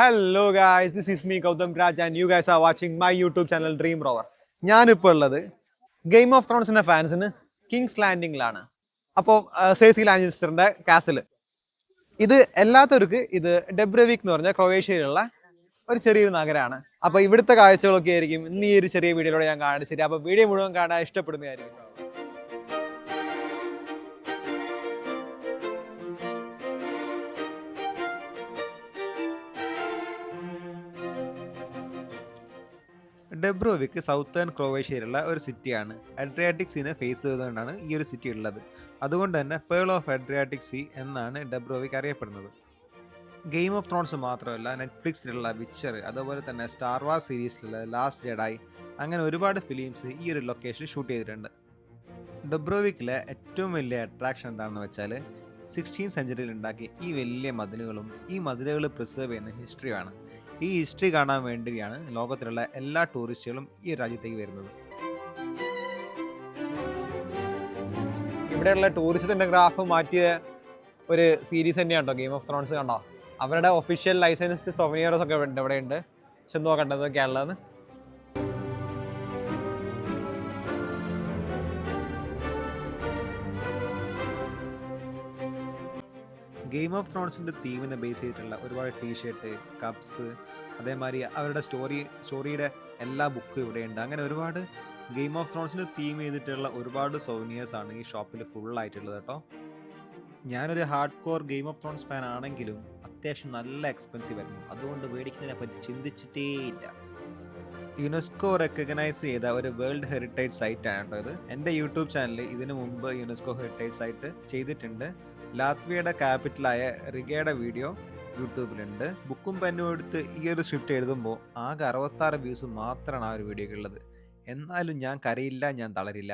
Hello guys this is me Gautham Raj and you guys are watching my YouTube channel dream rover ഞാനിപ്പോൾ ഉള്ളത് game of ത്രോൺസിന്റെ ഫാൻസിന് Kings ലാൻഡിങ്ങിലാണ് അപ്പോൾ സേസി ലാൻഡിസ്റ്ററിന്റെ കാസിൽ ഇത് എല്ലാത്തവർക്ക് ഇത് ഡെബ്രവിക് എന്ന് പറഞ്ഞ ക്രൊയേഷ്യയിലുള്ള ഒരു ചെറിയൊരു നഗരമാണ് അപ്പോൾ ഇവിടുത്തെ കാഴ്ചകളൊക്കെ ആയിരിക്കും ഇന്ന് ഈ ഒരു ചെറിയ വീഡിയോയിലൂടെ ഞാൻ കാണിച്ചിട്ട് അപ്പോൾ വീഡിയോ മുഴുവൻ കാണാൻ ഇഷ്ടപ്പെടുന്നതായിരിക്കും. ഡെബ്രോവിക് സൗത്തേൺ ക്രൊവേഷ്യയിലുള്ള ഒരു സിറ്റിയാണ് അഡ്രിയാറ്റിക് സീനെ ഫേസ് ചെയ്തുകൊണ്ടാണ് ഈ ഒരു സിറ്റി ഉള്ളത്. അതുകൊണ്ട് തന്നെ പേൾ ഓഫ് അഡ്രിയാറ്റിക് സീ എന്നാണ് ഡെബ്രോവിക്ക് അറിയപ്പെടുന്നത്. ഗെയിം ഓഫ് ത്രോൺസ് മാത്രമല്ല നെറ്റ്ഫ്ലിക്സിലുള്ള വിച്ചർ അതുപോലെ തന്നെ സ്റ്റാർ വാർ സീരീസിലുള്ള ലാസ്റ്റ് ജഡായി അങ്ങനെ ഒരുപാട് ഫിലിംസ് ഈ ഒരു ലൊക്കേഷനിൽ ഷൂട്ട് ചെയ്തിട്ടുണ്ട്. ഡെബ്രോവിക്കിലെ ഏറ്റവും വലിയ അട്രാക്ഷൻ എന്താണെന്ന് വെച്ചാൽ സിക്സ്റ്റീൻ സെഞ്ചുറിയിൽ ഉണ്ടാക്കിയ ഈ വലിയ മതിലുകളും ഈ മതിലുകൾ പ്രിസർവ് ചെയ്യുന്ന ഹിസ്റ്ററിയാണ് ഈ ഹിസ്റ്ററി കാണാൻ വേണ്ടിയാണ് ലോകത്തിലുള്ള എല്ലാ ടൂറിസ്റ്റുകളും ഈ രാജ്യത്തേക്ക് വരുന്നത്. ഇവിടെയുള്ള ടൂറിസത്തിന്റെ ഗ്രാഫ് മാറ്റിയ ഒരു സീരീസ് തന്നെയാണ് കേട്ടോ ഗെയിം ഓഫ് ത്രോൺസ് കണ്ടോ? അവരുടെ ഒഫീഷ്യൽ ലൈസൻസ്ഡ് സൊവനിയറസ് ഒക്കെ ഇവിടെ ഉണ്ട്. ചെന്ന് നോക്കേണ്ടത് കേരളന്ന്? ഗെയിം ഓഫ് ത്രോൺസിന്റെ തീമിനെ ബേസ് ചെയ്തിട്ടുള്ള ഒരുപാട് ടീഷർട്ട് കപ്സ് അതേമാതിരി അവരുടെ സ്റ്റോറി സ്റ്റോറിയുടെ എല്ലാ ബുക്കും ഇവിടെയുണ്ട്. അങ്ങനെ ഒരുപാട് ഗെയിം ഓഫ് ത്രോൺസിന് തീം ചെയ്തിട്ടുള്ള ഒരുപാട് സോനിയേഴ്സ് ആണ് ഈ ഷോപ്പിൽ ഫുൾ ആയിട്ടുള്ളത് കേട്ടോ. ഞാനൊരു hardcore game of thrones fan ആണെങ്കിലും അത്യാവശ്യം നല്ല എക്സ്പെൻസീവ് ആയിരുന്നു. അതുകൊണ്ട് മേടിക്കുന്നതിനെ പറ്റി ചിന്തിച്ചിട്ടേ ഇല്ല. യുനെസ്കോ റെക്കഗ്നൈസ് ചെയ്ത ഒരു വേൾഡ് ഹെറിറ്റേജ് സൈറ്റ് ആണ് കേട്ടോ ഇത്. എന്റെ യൂട്യൂബ് ചാനലിൽ ഇതിനു മുമ്പ് യുനെസ്കോ ഹെറിറ്റേജ് സൈറ്റ് ചെയ്തിട്ടുണ്ട്. ലാത്വിയയുടെ ക്യാപിറ്റലായ റിഗയുടെ വീഡിയോ യൂട്യൂബിലുണ്ട്. ബുക്കും പെന്നും എടുത്ത് ഈ ഒരു സ്ക്രിപ്റ്റ് എഴുതുമ്പോൾ ആകെ അറുപത്താറ് വ്യൂസ് മാത്രമാണ് ആ ഒരു വീഡിയോ ഉള്ളത് എന്നാലും ഞാൻ കരയില്ല ഞാൻ തളരില്ല.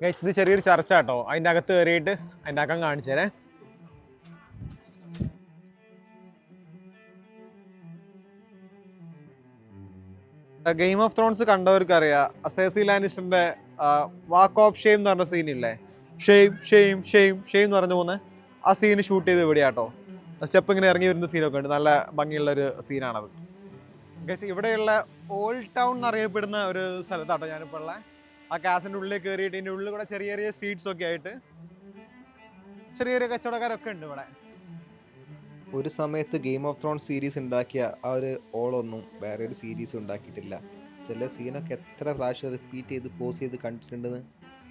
ഗൈസ് ഇത് ചെറിയൊരു ചർച്ച കേട്ടോ അതിന്റെ അകത്ത് കയറിയിട്ട് അതിന്റെ അകം കാണിച്ചു തരേ ഗെയിം ഓഫ് ത്രോൺസ് കണ്ടവർക്ക് അറിയാം അസേസി ലാനിസ്റ്ററിന്റെ വാക്ക് ഓഫ് ഷെയിം എന്ന് പറഞ്ഞ സീനില്ലേ ഷെയിം ഷെയിം ഷെയിം ഷെയിം എന്ന് പറഞ്ഞു പോകുന്നത് ആ സീന് ഷൂട്ട് ചെയ്ത് ഇവിടെയാട്ടോ. സ്റ്റെപ്പ് ഇങ്ങനെ ഇറങ്ങി വരുന്ന സീനൊക്കെ ഉണ്ട്. നല്ല ഭംഗിയുള്ള ഒരു സീനാണത് ഗസ് ഇവിടെയുള്ള ഓൾഡ് ടൗൺ എന്നറിയപ്പെടുന്ന ഒരു സ്ഥലത്താട്ടോ ഞാനിപ്പോൾ ഉള്ളത് ആ കാസിന്റെ ഉള്ളിൽ കയറിയിട്ട് ഇതിന്റെ ഉള്ളിൽ കൂടെ ചെറിയ ചെറിയ സ്ട്രീറ്റ്സ് ഒക്കെ ആയിട്ട് ചെറിയ ചെറിയ കച്ചവടക്കാരൊക്കെ ഉണ്ട് ഇവിടെ. ഒരു സമയത്ത് ഗെയിം ഓഫ് ത്രോൺ സീരീസ് ഉണ്ടാക്കിയ ആ ഒരു ഓളൊന്നും വേറെ ഒരു സീരീസ് ഉണ്ടാക്കിയിട്ടില്ല. ചില സീനൊക്കെ എത്ര പ്രാവശ്യം റിപ്പീറ്റ് ചെയ്ത് പോസ് ചെയ്ത് കണ്ടിട്ടുണ്ടെന്ന്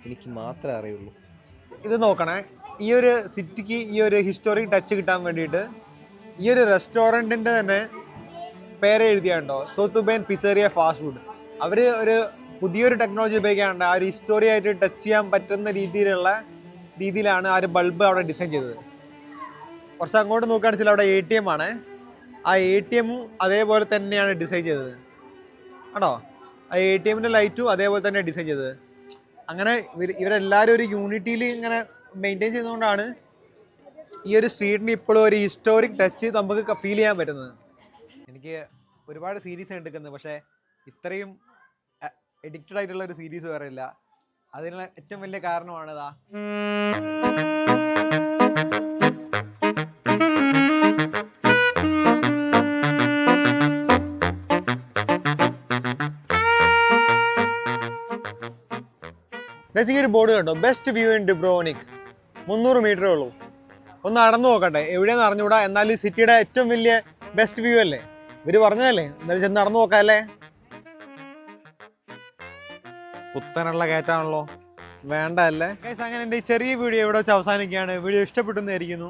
എനിക്ക് മാത്രമേ അറിയുള്ളൂ. ഇത് നോക്കണേ. ഈ ഒരു സിറ്റിക്ക് ഈ ഒരു ഹിസ്റ്റോറിക് ടച്ച് കിട്ടാൻ വേണ്ടിയിട്ട് ഈ ഒരു റെസ്റ്റോറന്റിന്റെ തന്നെ പേര് എഴുതിയാണ്ടോ തോത്തുബേൻ പിസേറിയ ഫാസ്റ്റ് ഫുഡ് അവർ ഒരു പുതിയൊരു ടെക്നോളജി ഉപയോഗിക്കാണ്ട് ആ ഒരു ഹിസ്റ്റോറി ആയിട്ട് ടച്ച് ചെയ്യാൻ പറ്റുന്ന രീതിയിലുള്ള രീതിയിലാണ് ആ ഒരു ബൾബ് അവിടെ ഡിസൈൻ ചെയ്തത്. കുറച്ച് അങ്ങോട്ട് നോക്കുകയാണെന്ന് വെച്ചാൽ അവിടെ എ ടി എം ആണ്. ആ എ ടി എമ്മും അതേപോലെ തന്നെയാണ് ഡിസൈൻ ചെയ്തത്. ആണോ? ആ എ ടി എമ്മിന്റെ ലൈറ്റും അതേപോലെ തന്നെ ഡിസൈൻ ചെയ്തത്. അങ്ങനെ ഇവർ ഇവരെല്ലാവരും ഒരു യൂണിറ്റിയിൽ ഇങ്ങനെ മെയിന്റെയിൻ ചെയ്തുകൊണ്ടാണ് ഈ ഒരു സ്ട്രീറ്റിന് ഇപ്പോഴും ഒരു ഹിസ്റ്റോറിക് ടച്ച് നമുക്ക് ഫീൽ ചെയ്യാൻ പറ്റുന്നത്. എനിക്ക് ഒരുപാട് സീരീസ് എടുക്കുന്നത് പക്ഷേ ഇത്രയും എഡിക്റ്റഡ് ആയിട്ടുള്ള ഒരു സീരീസ് വേറെ ഇല്ല. അതിനുള്ള ഏറ്റവും വലിയ കാരണമാണ് ഇതാ. ഒരു ബോർഡ് കണ്ടോ? ബെസ്റ്റ് വ്യൂ ഇൻ ഡിബ്രോണിക് മുന്നൂറ് മീറ്ററേ ഉള്ളൂ. ഒന്ന് നടന്നു നോക്കട്ടെ. എവിടെയാന്ന് അറിഞ്ഞുകൂടാ? എന്നാൽ സിറ്റിയുടെ ഏറ്റവും വലിയ ബെസ്റ്റ് വ്യൂ അല്ലേ? ഇവർ പറഞ്ഞതല്ലേ? എന്നാലും ചെന്ന് നടന്നു നോക്കാം അല്ലേ പുത്തനുള്ള കയറ്റാണല്ലോ. വേണ്ട അല്ലേ അങ്ങനെ എന്റെ ചെറിയ വീഡിയോ ഇവിടെ വെച്ച് അവസാനിക്കുകയാണ്. വീഡിയോ ഇഷ്ടപ്പെട്ടെന്നായിരിക്കുന്നു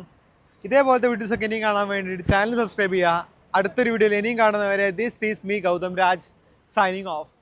ഇതേപോലത്തെ വീഡിയോസ് ഒക്കെ ഇനിയും കാണാൻ വേണ്ടിയിട്ട് ചാനൽ സബ്സ്ക്രൈബ് ചെയ്യുക. അടുത്തൊരു വീഡിയോയിൽ ഇനിയും കാണുന്നവരെ this is me Gautam Raj signing off